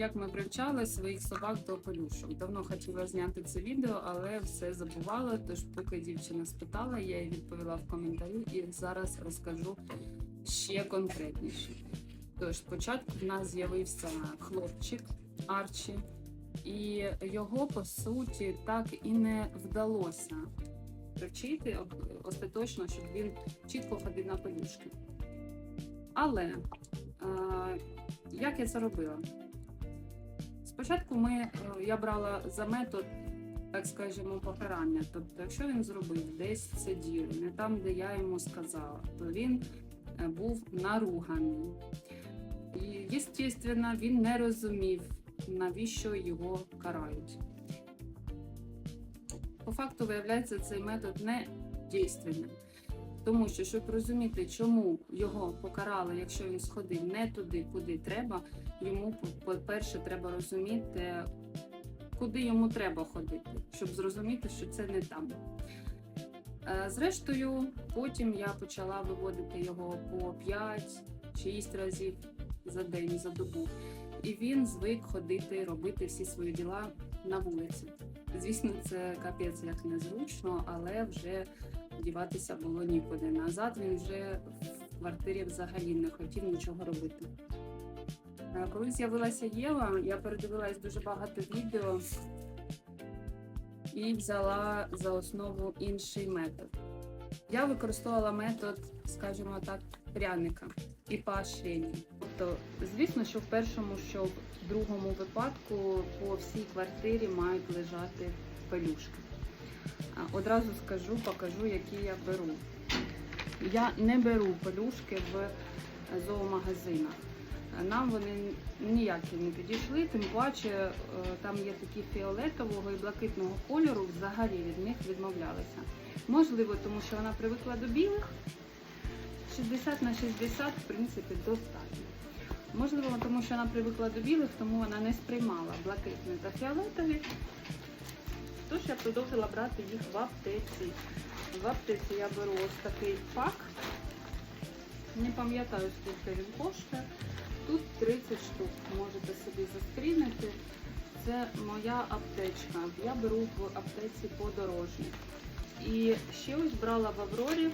як ми привчали своїх собак до пелюшок. Давно хотіла зняти це відео, але все забувала. Тож, поки дівчина спитала, я їй відповіла в коментарі і зараз розкажу ще конкретніше. Тож, спочатку в нас з'явився хлопчик Арчі, і його по суті так і не вдалося привчити остаточно, щоб він чітко ходив на пелюшки. Але е, як я це робила? Спочатку ми, е, я брала за метод, так скажемо, покарання. Тобто, якщо він зробив десь це діло, не там, де я йому сказала, то він е, був наруганий. І, звісно, він не розумів, навіщо його карають. По факту, виявляється, цей метод не дійственним. Тому що, щоб розуміти, чому його покарали, якщо він сходив не туди, куди треба, йому, по- по-перше, треба розуміти, куди йому треба ходити, щоб зрозуміти, що це не там. Е, Зрештою, потім я почала виводити його по 5-6 разів за день, за добу. І він звик ходити, робити всі свої діла на вулиці. Звісно, це капець як незручно, але вже діватися було нікуди. Назад він вже в квартирі взагалі не хотів нічого робити. Коли з'явилася Єва, я передивилась дуже багато відео і взяла за основу інший метод. Я використовувала метод, скажімо так, пряника і поощрення. Тобто, звісно, що в першому, що в другому випадку по всій квартирі мають лежати пелюшки. Одразу скажу, покажу, які я беру. Я не беру пелюшки в зоомагазинах. Нам вони ніякі не підійшли, тим паче е, там є такі фіолетового і блакитного кольору, взагалі від них відмовлялися. Можливо, тому що вона привикла до білих. 60 на 60, в принципі, достатньо. Можливо, тому що вона привикла до білих, тому вона не сприймала блакитні та фіолетові. Тож я продовжила брати їх в аптеці. В аптеці я беру ось такий пак. Не пам'ятаю, скільки він коштує. Тут 30 штук. Можете собі заскрінити. Це моя аптечка. Я беру в аптеці подорожник. І ще ось брала в Аврорі.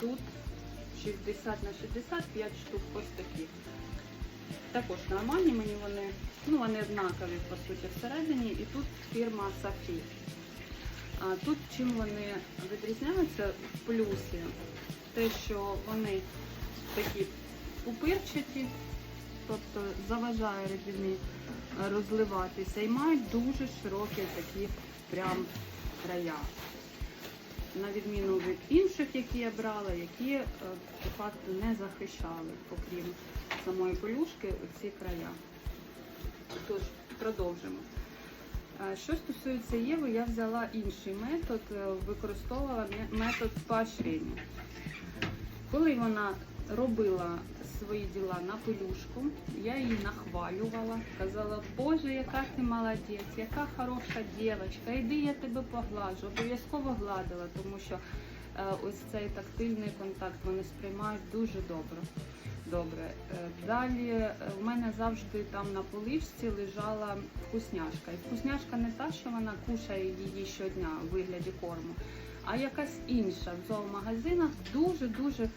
Тут 60 на 60, 5 штук ось таких. Також нормальні мені вони, ну вони однакові по суті всередині. І тут фірма Сафі. А тут чим вони відрізняються в плюсі, те, що вони такі пупирчаті, тобто заважає рідині розливатися і мають дуже широкі такі прям края. На відміну від інших, які я брала, які е, по факту не захищали, окрім самої полюшки, ці края. Тож, продовжимо. Е, Що стосується Єви, я взяла інший метод, е, використовувала метод поощрення. Коли вона робила свої діла на пелюшку, я її нахвалювала, казала, Боже, яка ти молодець, яка хороша дівчинка, іди я тебе поглажу, обов'язково гладила, тому що е, ось цей тактильний контакт вони сприймають дуже добре. Добре. Е, Далі е, в мене завжди там на поличці лежала вкусняшка. І вкусняшка не та, що вона кушає її щодня у вигляді корму, а якась інша в зоомагазинах дуже-дуже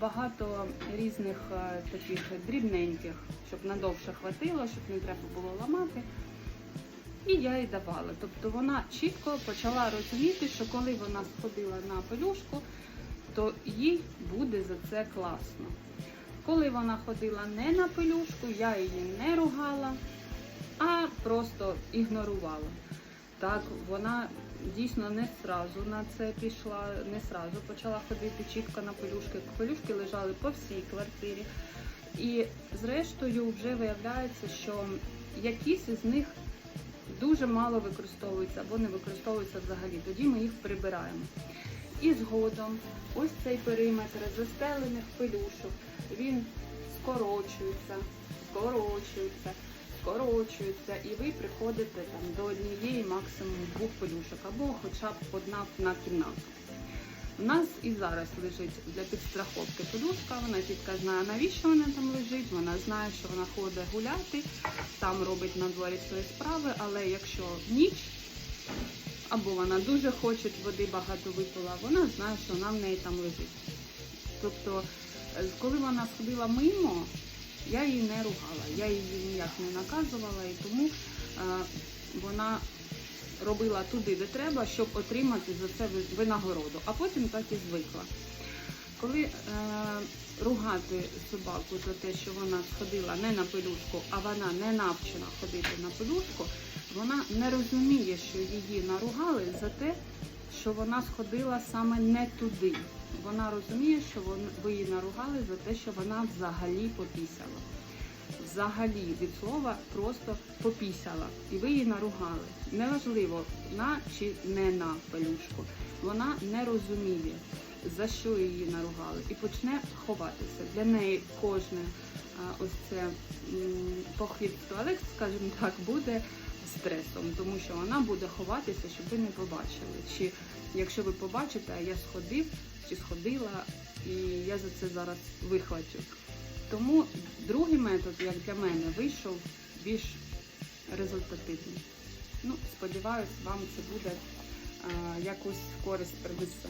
багато різних е, таких дрібненьких, щоб надовше хватило, щоб не треба було ламати. І я їй давала. Тобто вона чітко почала розуміти, що коли вона сходила на пелюшку, то їй буде за це класно. Коли вона ходила не на пелюшку, я її не ругала, а просто ігнорувала. Так, вона дійсно не зразу на це пішла, не зразу почала ходити чітко на пелюшки. Пелюшки лежали по всій квартирі. І зрештою вже виявляється, що якісь із них дуже мало використовуються або не використовуються взагалі. Тоді ми їх прибираємо. І згодом ось цей периметр застелених пелюшок, він скорочується, скорочується, скорочується, і ви приходите там до однієї максимум двох пелюшок, або хоча б одна на кімнату. У нас і зараз лежить для підстраховки подушка. Вона тітка знає, навіщо вона там лежить. Вона знає, що вона ходить гуляти, там робить на дворі свої справи. Але якщо ніч або вона дуже хоче води багато випила, вона знає, що вона в неї там лежить. Тобто, е, коли вона сходила мимо, я її не ругала, я її ніяк не наказувала, і тому е, вона робила туди, де треба, щоб отримати за це винагороду, а потім так і звикла. Коли е, ругати собаку за те, що вона сходила не на пелюшку, а вона не навчена ходити на пелюшку, вона не розуміє, що її наругали за те, що вона сходила саме не туди. Вона розуміє, що ви її наругали за те, що вона взагалі попісяла. Взагалі від слова просто попісяла. І ви її наругали. Неважливо, на чи не на пелюшку. Вона не розуміє, за що її наругали, і почне ховатися. Для неї кожне ось це похід в туалет, скажімо так, буде стресом, тому що вона буде ховатися, щоб ви не побачили. Чи якщо ви побачите, а я сходив чи сходила, і я за це зараз вихвачу. Тому другий метод, як для мене, вийшов більш результативний. Ну, сподіваюсь, вам це буде а, якусь користь принесе.